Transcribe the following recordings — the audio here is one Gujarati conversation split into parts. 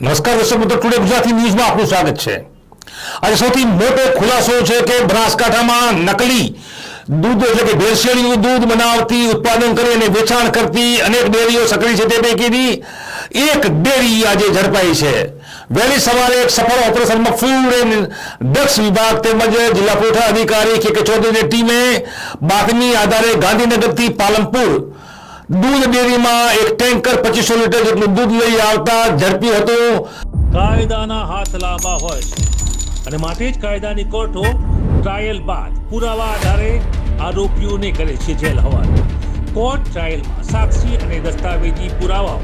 નમસ્કાર દર્શક મિત્રો, ટુડે ગુજરાતી ન્યૂઝમાં આપનું સ્વાગત છે. આજે સૌથી મોટો ખુલાસો છે કે બનાસકાંઠામાં નકલી દૂધ એટલે કે ભેળસેળિયું દૂધ બનાવતી, ઉત્પાદન કરી અને વેચાણ કરતી અનેક ડેરીઓ સક્રિય છે તે પૈકીની એક ડેરી આજે ઝડપાઈ છે. વહેલી સવારે એક સફળ ઓપરેશનમાં ફૂડ એન્ડ ડ્રગ્સ વિભાગ તેમજ જિલ્લા પુરવઠા અધિકારી કે કે ટીમે બાતમી આધારે ગાંધીનગરથી પાલનપુર દૂધ ડેરીમાં એક ટેન્કર પચીસો લીટર જેટલું દૂધ લઈ આવતા ઝડપી હતું. કાયદાના હાથ લાંબા હોય છે. અને માટે જ કાયદાની કોર્ટો ટ્રાયલ બાદ પુરાવા આધારે આરોપીઓને કરે છે જેલ હવાલે. કોર્ટ ટ્રાયલમાં સાક્ષી અને દસ્તાવેજી પુરાવાઓ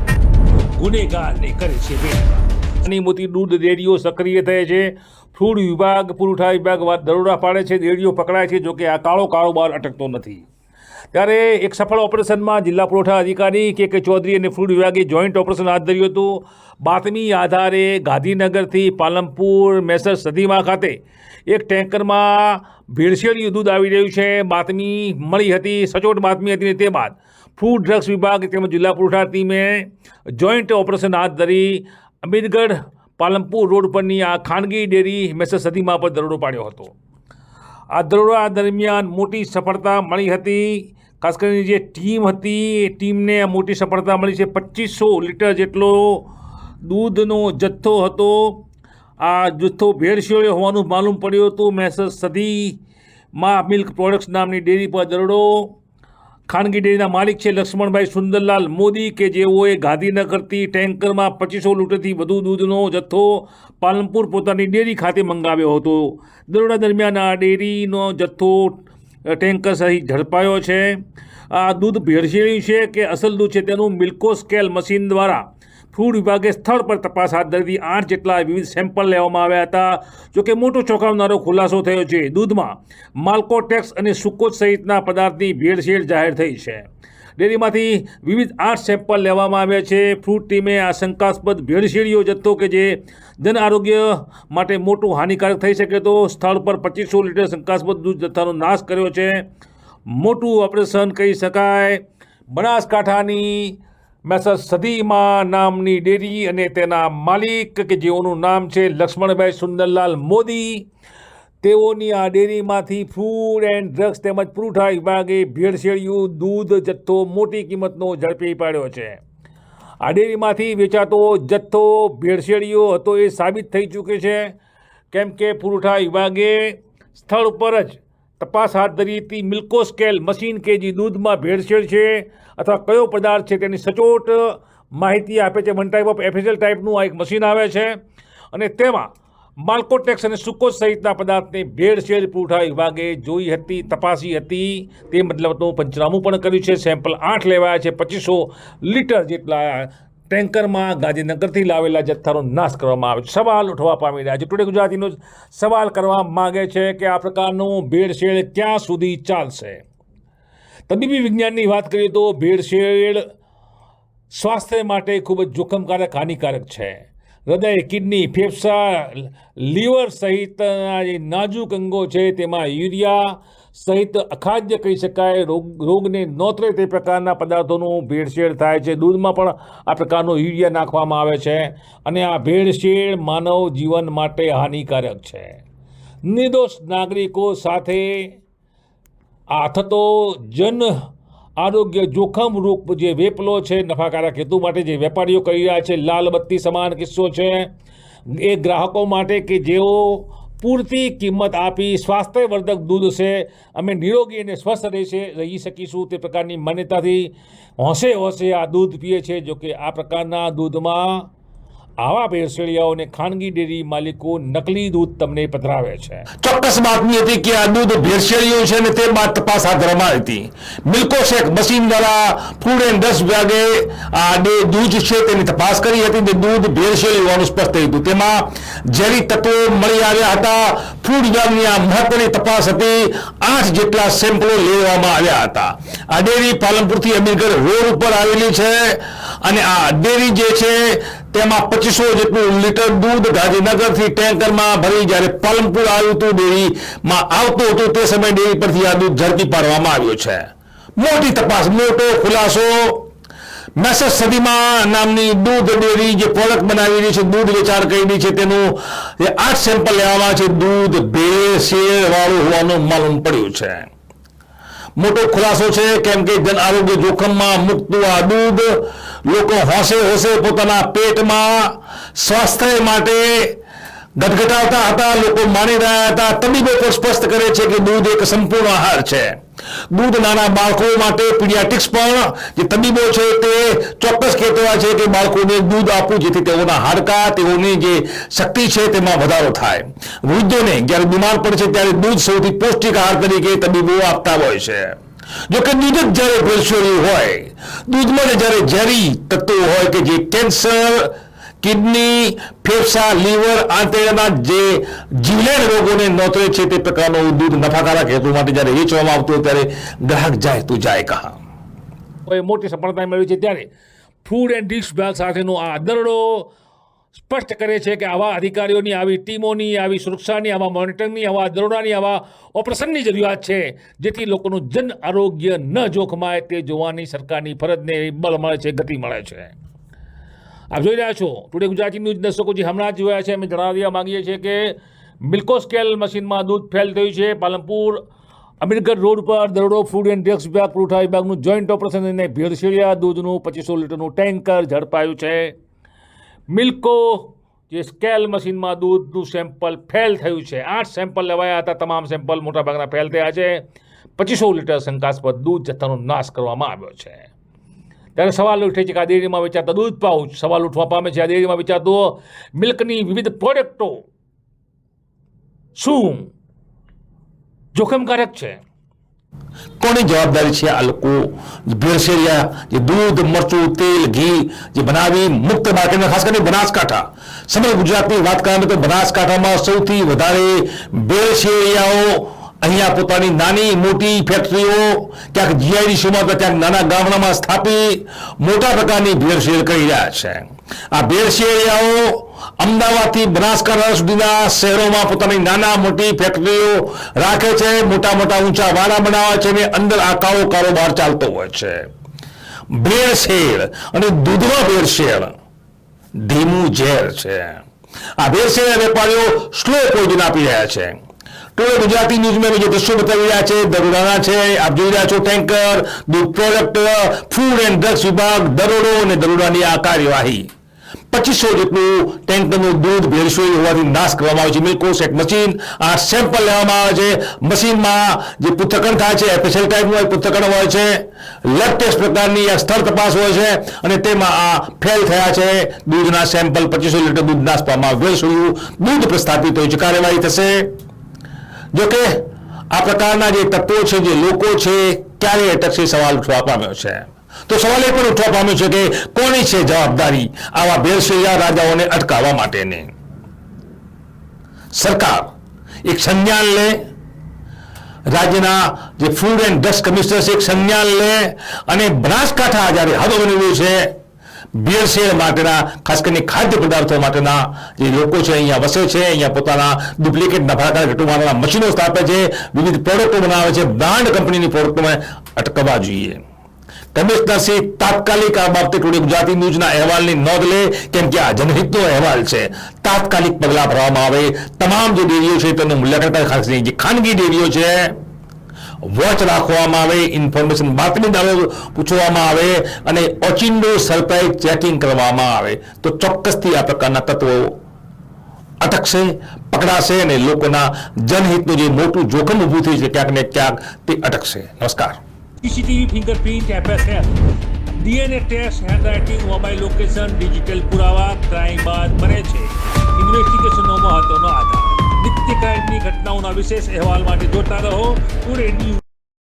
ગુનેગારને કરે છે. નાની મોટી દૂધ ડેરીઓ સક્રિય થાય છે. ફૂડ વિભાગ પુરવઠા વિભાગ દરોડા પાડે છે. ડેરીઓ પકડાય છે જોકે આ કાળો કારોબાર અટકતો નથી. ત્યારે એક સફળ ઓપરેશનમાં જિલ્લા પુરવઠા અધિકારી કે કે ચૌધરી અને ફૂડ વિભાગે જોઈન્ટ ઓપરેશન હાથ ધર્યું હતું. બાતમી આધારે ગાંધીનગરથી પાલનપુર મેસર સદીમા ખાતે એક ટેન્કરમાં ભેળસેળિયું દૂધ આવી રહ્યું છે. બાતમી મળી હતી, સચોટ બાતમી હતી તે બાદ ફૂડ ડ્રગ્સ વિભાગ તેમજ જિલ્લા પુરવઠા ટીમે જોઈન્ટ ઓપરેશન હાથ ધરી અમીરગઢ પાલનપુર રોડ પરની આ ખાનગી ડેરી મેસર સદીમા પર દરોડો પાડ્યો હતો. આ દરોડા દરમિયાન મોટી સફળતા મળી હતી. ખાસ કરીને જે ટીમ હતી, એ ટીમને મોટી સફળતા મળી છે. પચીસો લીટર જેટલો દૂધનો જથ્થો હતો. આ જથ્થો ભેળસેળ્યો હોવાનું માલુમ પડ્યું હતું. મેસર સદીમાં મિલ્ક પ્રોડક્ટ્સ નામની ડેરી પર દરોડો. ખાનગી ડેરીના માલિક છે લક્ષ્મણભાઈ સુંદરલાલ મોદી, કે જેઓએ ગાંધીનગરથી ટેન્કરમાં પચીસો લીટરથી વધુ દૂધનો જથ્થો પાલનપુર પોતાની ડેરી ખાતે મંગાવ્યો હતો. દરોડા દરમિયાન આ ડેરીનો જથ્થો ટેન્કર સહિત ઝડપાયો છે. આ દૂધ ભેળસેળ્યું છે કે અસલ દૂધ છે તેનું મિલ્કો સ્કેલ મશીન દ્વારા ફૂડ વિભાગે સ્થળ પર તપાસ હાથ ધરી આઠ જેટલા વિવિધ સેમ્પલ લેવામાં આવ્યા હતા. જોકે મોટો ચોંકાવનારો ખુલાસો થયો છે. દૂધમાં માલ્કોટેક્સ અને સુકોચ સહિતના પદાર્થની ભેળસેળ જાહેર થઈ છે. ડેરીમાંથી વિવિધ આઠ સેમ્પલ લેવામાં આવ્યા છે. ફ્રૂટ ટીમે આ શંકાસ્પદ ભેળસેળીઓ જથ્થો કે જે જન આરોગ્ય માટે મોટું હાનિકારક થઈ શકે તો સ્થળ પર પચીસો લીટર શંકાસ્પદ દૂધ જથ્થાનો નાશ કર્યો છે. મોટું ઓપરેશન કહી શકાય. બનાસકાંઠાની મેસર સદીમા નામની ડેરી અને તેના માલિક કે જેઓનું નામ છે લક્ષ્મણભાઈ સુંદરલાલ મોદી તેઓની આ ડેરીમાંથી ફૂડ એન્ડ ડ્રગ્સ તેમજ પુરવઠા વિભાગે ભેળસેળિયું, દૂધ, જથ્થો મોટી કિંમતનો ઝડપી પાડ્યો છે. આ ડેરીમાંથી વેચાતો જથ્થો, ભેળસેળિયો હતો એ સાબિત થઈ ચૂક્યો છે. કેમ કે પુરવઠા વિભાગે સ્થળ પર જ તપાસ હાથ ધરી હતી, મિલ્કો સ્કેલ મશીન કે જે દૂધમાં ભેળસેળ છે અથવા કયો પદાર્થ છે તેની સચોટ માહિતી આપે છે. વન ટાઈપ ઓફ એફિશિયલ ટાઈપનું આ એક મશીન આવે છે અને તેમાં માલ્કોટેક્સ અને સુકોચ સહિતના પદાર્થને ભેળસેળ પુરવઠા વિભાગે જોઈ હતી, તપાસી હતી. તે મતલબનું પંચનામું પણ કર્યું છે. સેમ્પલ આઠ લેવાયા છે. પચીસો લીટર જેટલા ટેન્કરમાં ગાંધીનગરથી લાવેલા જથ્થાનો નાશ કરવામાં આવ્યો સવાલ ઉઠવા પામી રહ્યા છે. ટુડે ગુજરાતીનો સવાલ કરવા માગે છે કે આ પ્રકારનું ભેળસેળ ક્યાં સુધી ચાલશે? તબીબી વિજ્ઞાનની વાત કરીએ તો ભેળસેળ સ્વાસ્થ્ય માટે ખૂબ જ જોખમકારક, હાનિકારક છે. હૃદય, કિડની, ફેફસા, લીવર સહિતના જે નાજુક અંગો છે તેમાં યુરિયા સહિત અખાદ્ય કહી શકાય, રોગ, રોગને નોતરે તે પ્રકારના પદાર્થોનું ભેળસેળ થાય છે. દૂધમાં પણ આ પ્રકારનો યુરિયા નાખવામાં આવે છે અને આ ભેળસેળ માનવ જીવન માટે હાનિકારક છે. નિર્દોષ નાગરિકો સાથે આ થતો જન આરોગ્ય જોખમ રૂપ જે વેપલો છે, નફાકારક હેતુ માટે જે વેપારીઓ કરી રહ્યા છે, લાલ બત્તી સમાન કિસ્સો છે. એ ગ્રાહકો માટે કે જેઓ પૂરતી કિંમત આપી સ્વાસ્થ્યવર્ધક દૂધ છે, અમે નિરોગી અને સ્વસ્થ રહેશે, રહી શકીશું તે પ્રકારની માન્યતાથી હોંશે હોંશે આ દૂધ પીએ છે, જોકે આ પ્રકારના દૂધમાં આવા ભેળસેળિયાઓને ખાનગી ડેરી માલિકો નકલી દૂધ તમને પધરાવે છે. ચોક્કસ બાતમી હતી કે આ દૂધ ભેળસેળિયું છે અને તે બાદ તપાસ હાથ ધરવામાં હતી. મિલ્કો શેખ મશીન દ્વારા ફૂડ એન્ડ વાગે આ દૂધ છે તેની તપાસ કરી હતી તે દૂધ ભેળસેળ હોવાનું સ્પષ્ટ થયું હતું. તેમાં ઝેરી તત્વો મળી આવ્યા હતા. ફૂડ વિભાગની આ મહત્વની તપાસ હતી. આઠ જેટલા સેમ્પલો લેવામાં આવ્યા હતા. આ ડેરી પાલનપુરથી અમીરગઢ રોડ ઉપર આવેલી છે અને આ ડેરી જે છે તેમાં પચીસો જેટલું લીટર દૂધ ગાંધીનગરથી ટેન્કરમાં ભરી જ્યારે પાલનપુર આવ્યું હતું ડેરીમાં આવતું હતું તે સમયે ડેરી પરથી આ દૂધ ઝડપી પાડવામાં આવ્યું છે. મોટી તપાસ, મોટો ખુલાસો. મેસેજ સદીમાં નામની દૂધ ડેરી જે પ્રોડક્ટ બનાવી રહી છે, દૂધ વેચાણ કરી રહી છે, તેનું જે આઠ સેમ્પલ લેવામાં છે, દૂધ ભેળસેળ વાળું હોવાનું માલુમ પડ્યું છે. મોટો ખુલાસો છે, કેમ કે જન આરોગ્ય જોખમમાં મુકતું આ દૂધ લોકો હોશે હોશે પોતાના પેટમાં સ્વાસ્થ્ય માટે ગટગટાવતા હતા, લોકો માની રહ્યા હતા. તબીબો પણ સ્પષ્ટ કરે છે કે દૂધ એક સંપૂર્ણ આહાર છે. દૂધ નાના બાળકો માટે પીડિયાટિક્સ પણ જે તબીબો છે તે ચોક્કસ કહેતા છે કે બાળકોને દૂધ આપવું જેથી તેઓના હાડકા, તેઓની જે શક્તિ છે તેમાં વધારો થાય. વૃદ્ધોને જ્યારે બીમાર પડે છે ત્યારે દૂધ સૌથી પૌષ્ટિક આહાર તરીકે તબીબો આપતા હોય છે. જો કે દૂધ જ જ્યારે ભેળસેળ્યું હોય, દૂધમાં જ્યારે ઝેરી તત્વો હોય કે જે કેન્સર, કિડની, ફેફસા, લીવર, આંતરડાના જે જીવલેણ રોગોને નોતરે છે તે પ્રકારનું દૂધ નફાકારક હેતુ માટે જ્યારે વેચવામાં આવતું હોય ત્યારે ગ્રાહક જાય તું જાય કહા. મોટી સફળતા મેળવી છે ત્યારે. ફૂડ એન્ડ ડ્રિંક્સ વિભાગ સાથેનો આ દરડો સ્પષ્ટ કરે છે કે આવા અધિકારીઓની, આવી ટીમોની, આવી સુરક્ષાની, આવા મોનિટરિંગની આવા દરોડાની, આવા ઓપરેશનની જરૂરિયાત છે, જેથી લોકોનું જન આરોગ્ય ન જોખમાય, તે જોવાની સરકારની ફરજને બળ મળે છે, ગતિ મળે છે. આપ જોઈ રહ્યા છો ટુડે ગુજરાતી ન્યૂઝ દર્શકો જે હમણાં જ જોયા છે, અમે જણાવી દેવા માંગીએ છીએ કે મિલ્કો સ્કેલ મશીનમાં દૂધ ફેલ થયું છે, પાલનપુર, અમીરગઢ રોડ પર દરોડો ફૂડ એન્ડ ડ્રગ્સ વિભાગ, પુરવઠા વિભાગનું જોઈન્ટ ઓપરેશન અને ભેળસેળિયા દૂધનું પચીસો લીટરનું ટેન્કર ઝડપાયું છે. મિલ્કો, જે સ્કેલ મશીનમાં દૂધનું સેમ્પલ ફેલ થયું છે. આઠ સેમ્પલ લેવાયા હતા. તમામ સેમ્પલ મોટાભાગના ફેલ થયા છે. પચીસો લીટર શંકાસ્પદ દૂધ જથ્થાનો નાશ કરવામાં આવ્યો છે. ત્યારે સવાલ ઉઠે છે કે આ ડેરીમાં વેચાતા દૂધ પાઉચ સવાલ ઉઠવા પામે છે, આ ડેરીમાં વેચાતો મિલ્કની વિવિધ પ્રોડક્ટો શું? જોખમકારક છે. કોની જવાબદારી છે આ લોકો? ભેળસેળિયા, જે દૂધ, મરચું, તેલ, ઘી, જે બનાવી મુક્ત માર્કેટમાં, ખાસ કરીને બનાસકાંઠા. સમગ્ર ગુજરાતની વાત કરીએ તો બનાસકાંઠામાં સૌથી વધારે ભેળસેળિયાઓ અહીંયા પોતાની નાની, મોટી ફેક્ટરીઓ, ક્યાંક જીઆઈડીસીમાં તો ક્યાંક નાના ગામડામાં સ્થાપી, મોટા પ્રકારની ભેળસેળ કરી રહ્યા છે. આ ભેળસેળિયાઓ અમદાવાદથી બનાસકાંઠા સુધીના શહેરોમાં પોતાની નાના મોટી ફેક્ટરીઓ રાખે છે, મોટા મોટા ઊંચા વાડા બનાવે છે અને અંદર આ કાળો કારોબાર ચાલતો હોય છે. ભેળસેળ અને દૂધમાં ભેળસેળ ધીમું ઝેર છે. આ ભેળસેળ વેપારીઓ સ્લો પોઈઝન આપી રહ્યા છે. ટોળે ગુજરાતી ન્યૂઝમાં બીજો દ્રશ્યો બતાવી રહ્યા છે, દરોડાના છે, આપ જોઈ રહ્યા છો ટેન્કર દૂધ પ્રોડક્ટ ફૂડ એન્ડ ડ્રગ્સ વિભાગ, દરોડો અને દરોડાની આ કાર્યવાહી. પચીસો જેટલું ટેન્કરનું દૂધ ભેળસોઈ હોવાથી નાશ કરવામાં આવે છે. મિલ્કોસ એક મશીન આ સેમ્પલ લેવામાં આવે છે. મશીનમાં જે પૃથ્થકરણ થાય છે, એપેસેલ ટાઈપનું હોય પૃથ્થકરણ હોય છે. લેબ ટેસ્ટ પ્રકારની આ સ્થળ તપાસ હોય છે અને તેમાં આ ફેલ થયા છે. દૂધના સેમ્પલ પચીસો લીટર દૂધ નાશ પામવામાં ભેળસેળ્યું દૂધ પ્રસ્થાપિત થયું છે. કાર્યવાહી થશે. જોકે આ પ્રકારના જે તત્વો છે, જે લોકો છે ક્યારે અટકશે સવાલ ઉઠવા પામ્યો છે. તો સવાલ એ પણ ઉઠવા પામ્યો છે કે કોની છે જવાબદારી આવા ભેળસેળિયા રાજાઓને અટકાવવા માટેની? સરકાર એક સંજ્ઞાન લે, રાજ્યના જે ફૂડ એન્ડ ડ્રગ્સ કમિશનર છે, એક સંજ્ઞાન લે અને બનાસકાંઠા જ્યારે હબ બની છે, ભેળસેળ માટેના, ખાસ કરીને ખાદ્ય પદાર્થો માટેના જે લોકો છે, અહીંયા વસે છે, અહીંયા પોતાના ડુપ્લિકેટ નફાકાર ઘટુમાના મશીનો સ્થાપે છે, વિવિધ પ્રોડક્ટો બનાવે છે બ્રાન્ડ કંપનીની પ્રોડક્ટોને અટકાવવા જોઈએ. કમિશનરશ્રી તાત્કાલિક આ બાબતે ટુડે ગુજરાતી ન્યૂઝના અહેવાલની નોંધ લે, કેમ કે આ જનહિતનો અહેવાલ છે. તાત્કાલિક પગલાં ભરવામાં આવે. તમામ જે ડેરીઓ છે તેનું મૂલ્યાંકન ખાસ જે ખાનગી ડેરીઓ છે વોચ રાખવામાં આવે ઇન્ફોર્મેશન બાતમીદારો પૂછવામાં આવે અને ઓચિંડો સરપ્રાઇઝ ચેકિંગ કરવામાં આવે. તો ચોક્કસથી આ પ્રકારના તત્વો અટકશે, પકડાશે અને લોકોના જનહિતનું જે મોટું જોખમ ઊભું થયું છે, ક્યાંક ને ક્યાંક તે અટકશે. નમસ્કાર. CCTV fingerprint FSL DNA test handwriting mobile location, digital પુરાવા, ક્રાઇમ બાદ બને છે. ઇન્વેસ્ટિગેશનનો મહત્વનો આધાર. નિત્ય ક્રાઇમની ઘટનાઓના વિશેષ અહેવાલ માટે જોતા રહો. Today news